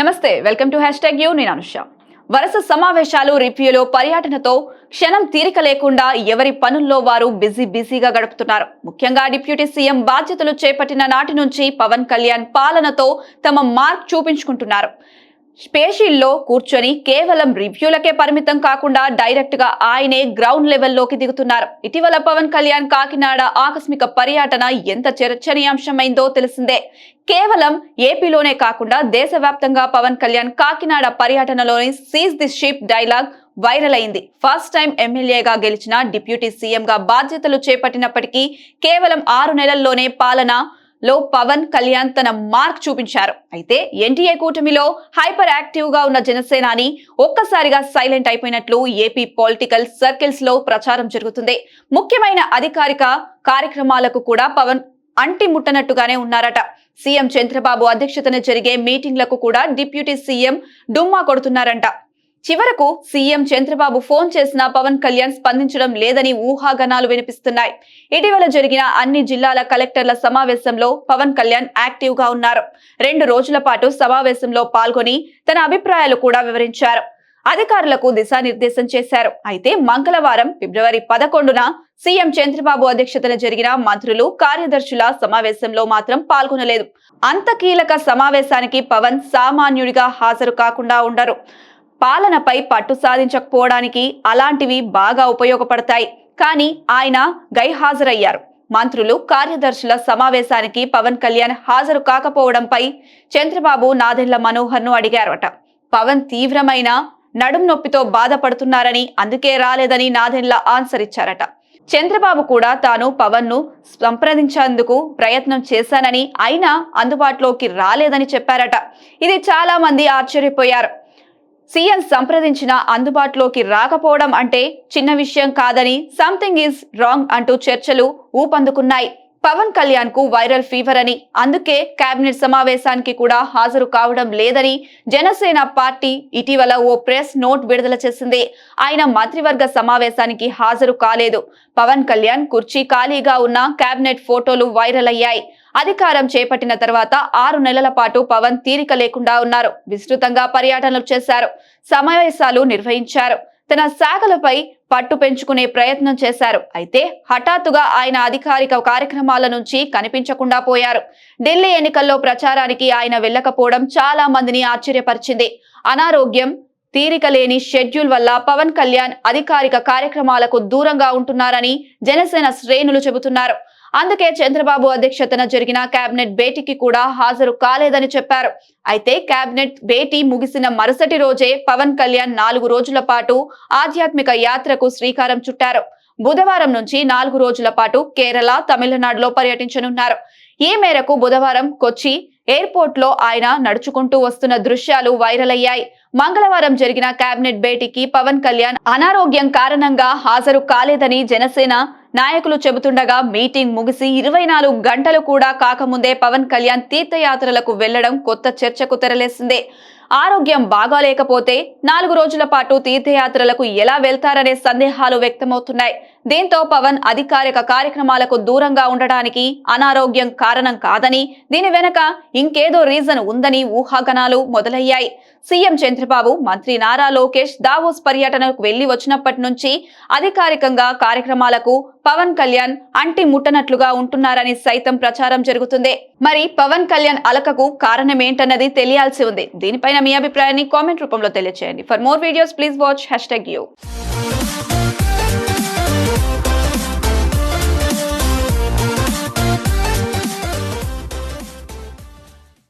నమస్తే welcome to hash tag you నేను అనుష. వరుస సమావేశాలు రివ్యూలో పర్యటనతో క్షణం తీరిక లేకుండా ఎవరి పనుల్లో వారు బిజీ బిజీగా గడుపుతున్నారు. ముఖ్యంగా డిప్యూటీ సీఎం బాధ్యతలు చేపట్టిన నాటి నుంచి పవన్ కళ్యాణ్ పాలనతో తమ మార్క్ చూపించుకుంటున్నారు. స్పేషిల్లో కూర్చొని కేవలం రివ్యూలకే పరిమితం కాకుండా డైరెక్ట్గా ఆయనే గ్రౌండ్ లెవెల్లోకి దిగుతున్నారు. ఇటీవల పవన్ కళ్యాణ్ కాకినాడ ఆకస్మిక పర్యటన ఎంత చర్చనీయాంశమైందో తెలిసిందే. కేవలం ఏపీలోనే కాకుండా దేశవ్యాప్తంగా Pawan Kalyan Kakinada పర్యటనలోని seize the ship dialogue viral అయింది. ఫస్ట్ టైం ఎమ్మెల్యేగా గెలిచిన డిప్యూటీ సీఎంగా బాధ్యతలు చేపట్టినప్పటికీ కేవలం ఆరు నెలల్లోనే పాలన లో పవన్ కళ్యాణ్ తన మార్క్ చూపించారు. అయితే ఎన్టీఏ కూటమిలో హైపర్ యాక్టివ్గా ఉన్న జనసేనాని ఒక్కసారిగా సైలెంట్ అయిపోయినట్లు ఏపీ పొలిటికల్ సర్కిల్స్లో ప్రచారం జరుగుతుంది. ముఖ్యమైన అధికారిక కార్యక్రమాలకు కూడా పవన్ అంటి ముట్టనట్టుగానే ఉన్నారట. సీఎం చంద్రబాబు అధ్యక్షతన జరిగే మీటింగ్లకు కూడా డిప్యూటీ సీఎం డుమ్మా కొడుతున్నారంట. చివరకు సీఎం చంద్రబాబు ఫోన్ చేసినా పవన్ కళ్యాణ్ స్పందించడం లేదని ఊహాగనాలు వినిపిస్తున్నాయి. ఇటీవల జరిగిన అన్ని జిల్లాల కలెక్టర్ల సమావేశంలో పవన్ కళ్యాణ్ యాక్టివ్గా ఉన్నారు. రెండు రోజుల పాటు సమావేశంలో పాల్గొని తన అభిప్రాయాలు కూడా వివరించారు. అధికారులకు దిశానిర్దేశం చేశారు. అయితే మంగళవారం ఫిబ్రవరి పదకొండున సీఎం చంద్రబాబు అధ్యక్షతన జరిగిన మంత్రులు కార్యదర్శుల సమావేశంలో మాత్రం పాల్గొనలేదు. అంత కీలక సమావేశానికి పవన్ సామాన్యుడిగా హాజరు కాకుండా ఉండరు. పాలనపై పట్టు సాధించకపోవడానికి అలాంటివి బాగా ఉపయోగపడతాయి. కానీ ఆయన గైహాజరయ్యారు. మంత్రులు కార్యదర్శుల సమావేశానికి పవన్ కళ్యాణ్ హాజరు కాకపోవడంపై చంద్రబాబు నాదెళ్ళ మనోహర్ను అడిగారట. పవన్ తీవ్రమైన నడుం నొప్పితో బాధపడుతున్నారని అందుకే రాలేదని నాదెళ్ళ ఆన్సర్ ఇచ్చారట. చంద్రబాబు కూడా తాను పవన్ను సంప్రదించేందుకు ప్రయత్నం చేశానని అయినా అందుబాటులోకి రాలేదని చెప్పారట. ఇది చాలా మంది ఆశ్చర్యపోయారు. సీఎం సంప్రదించిన అందుబాటులోకి రాకపోవడం అంటే చిన్న విషయం కాదని సంథింగ్ ఈజ్ రాంగ్ అంటూ చర్చలు ఊపందుకున్నాయి. పవన్ కళ్యాణ్కు వైరల్ ఫీవర్ అని. అందుకే కేబినెట్ సమావేశానికి కూడా హాజరు కావడం లేదని జనసేన పార్టీ ఇటీవల ఓ ప్రెస్ నోట్ విడుదల చేసింది. ఆయన మంత్రివర్గ సమావేశానికి హాజరు కాలేదు. పవన్ కళ్యాణ్ కుర్చీ ఖాళీగా ఉన్న కేబినెట్ ఫోటోలు వైరల్ అయ్యాయి. అధికారం చేపట్టిన తర్వాత ఆరు నెలల పాటు పవన్ తీరిక లేకుండా ఉన్నారు. విస్తృతంగా పర్యటనలు చేశారు. సమావేశాలు నిర్వహించారు. తన శాఖలపై పట్టు పెంచుకునే ప్రయత్నం చేశారు. అయితే హఠాత్తుగా ఆయన అధికారిక కార్యక్రమాల నుంచి కనిపించకుండా పోయారు. ఢిల్లీ ఎన్నికల్లో ప్రచారానికి ఆయన వెళ్ళకపోవడం చాలా మందిని ఆశ్చర్యపరిచింది. అనారోగ్యం తీరిక లేని షెడ్యూల్ వల్ల పవన్ కళ్యాణ్ అధికారిక కార్యక్రమాలకు దూరంగా ఉంటున్నారని జనసేన శ్రేణులు చెబుతున్నారు. అందుకే చంద్రబాబు అధ్యక్షతన జరిగిన కేబినెట్ భేటీకి కూడా హాజరు కాలేదని చెప్పారు. అయితే కేబినెట్ భేటీ ముగిసిన మరుసటి రోజే పవన్ కళ్యాణ్ నాలుగు రోజుల పాటు ఆధ్యాత్మిక యాత్రకు శ్రీకారం చుట్టారు. బుధవారం నుంచి నాలుగు రోజుల పాటు కేరళ తమిళనాడులో పర్యటించనున్నారు. ఈ మేరకు బుధవారం కొచ్చి ఎయిర్పోర్ట్లో ఆయన నడుచుకుంటూ వస్తున్న దృశ్యాలు వైరల్ అయ్యాయి. మంగళవారం జరిగిన కేబినెట్ భేటీకి పవన్ కళ్యాణ్ అనారోగ్యం కారణంగా హాజరు కాలేదని జనసేన నాయకులు చెబుతుండగా మీటింగ్ ముగిసి ఇరవై నాలుగు గంటలు కూడా కాకముందే పవన్ కళ్యాణ్ తీర్థయాత్రలకు వెళ్ళడం కొత్త చర్చకు తెరలేసిందే. ఆరోగ్యం బాగాలేకపోతే నాలుగు రోజుల పాటు తీర్థయాత్రలకు ఎలా వెళ్తారనే సందేహాలు వ్యక్తమవుతున్నాయి. దీంతో పవన్ అధికారిక కార్యక్రమాలకు దూరంగా ఉండడానికి అనారోగ్యం కారణం కాదని దీని వెనక ఇంకేదో రీజన్ ఉందని ఊహాగణాలు మొదలయ్యాయి. సీఎం చంద్రబాబు మంత్రి నారా లోకేష్ దావోస్ పర్యటనకు వెళ్ళి వచ్చినప్పటి నుంచి అధికారికంగా కార్యక్రమాలకు పవన్ కళ్యాణ్ అంటి ముట్టనట్లుగా ఉంటున్నారని సైతం ప్రచారం జరుగుతుంది. మరి పవన్ కళ్యాణ్ అలకకు కారణమేంటన్నది తెలియాల్సి ఉంది. దీనిపైన మీ అభిప్రాయాన్ని కామెంట్ రూపంలో తెలియజేయండి for more videos please watch hashtag you